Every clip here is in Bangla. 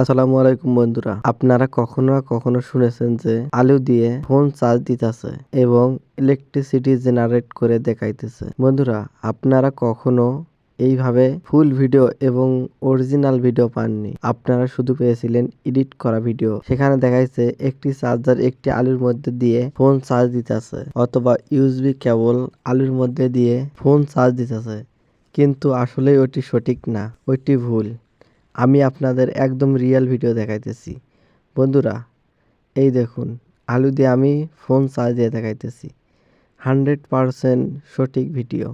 আসসালামু আলাইকুম বন্ধুরা, আপনারা কখনো কখনো শুনেছেন যে আলু দিয়ে ফোন চার্জ দিতেছে এবং ইলেকট্রিসিটি জেনারেট করে দেখাইতেছে। বন্ধুরা, আপনারা কখনো এইভাবে ফুল ভিডিও এবং অরিজিনাল ভিডিও পাননি। আপনারা শুধু পেয়েছিলেন এডিট করা ভিডিও সেখানে দেখাইছে একটি চার্জার একটি আলুর মধ্যে দিয়ে ফোন চার্জ দিতেছে, অথবা ইউএসবি কেবল আলুর মধ্যে দিয়ে ফোন চার্জ দিতেছে। কিন্তু আসলে ওটি সঠিক না ওইটি ভুল। আমি আপনাদের একদম রিয়েল ভিডিও দেখাইতেছি। বন্ধুরা, এই দেখুন, আলু দিয়ে আমি ফোন চার্জ দিয়ে দেখাইতেছি। হান্ড্রেড পারসেন্ট সঠিক ভিডিও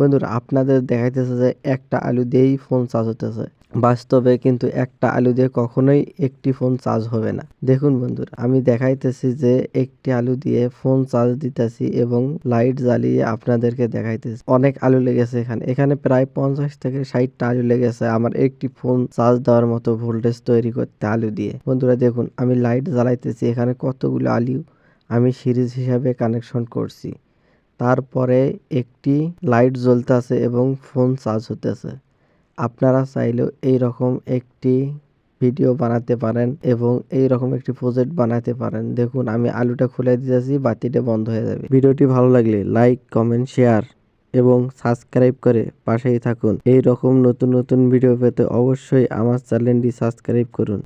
বন্ধুরা, আপনাদের দেখাইতেছে যে একটা আলু দিয়েই ফোন চার্জ হতেছে বাস্তবে কিন্তু একটা আলু দিয়ে কখনোই একটি ফোন চার্জ হবে না। দেখুন বন্ধুরা, আমি দেখাইতেছি যে একটি আলু দিয়ে ফোন চার্জ দিতেছি এবং লাইট জ্বালিয়ে আপনাদেরকে দেখাইতেছি। অনেক আলু লেগেছে এখানে। এখানে প্রায় পঞ্চাশ থেকে ষাটটা আলু লেগেছে আমার একটি ফোন চার্জ দেওয়ার মতো ভোল্টেজ তৈরি করতে আলু দিয়ে। বন্ধুরা, দেখুন, আমি লাইট জ্বালাইতেছি। এখানে কতগুলো আলু আমি সিরিজ হিসাবে কানেকশন করছি। তারপরে একটি লাইট জ্বলতেছে এবং ফোন চার্জ হতেছে আপনারা চাইলেও এই রকম একটি ভিডিও বানাতে পারেন এবং এই রকম একটি প্রজেক্ট বানাতে পারেন। দেখুন, আমি আলুটা খুলে দিতেছি, বাতিটা বন্ধ হয়ে যাবে। ভিডিওটি ভালো লাগলে লাইক, কমেন্ট, শেয়ার এবং সাবস্ক্রাইব করে পাশেই থাকুন। এই রকম নতুন নতুন ভিডিও পেতে অবশ্যই আমার চ্যানেলটি সাবস্ক্রাইব করুন।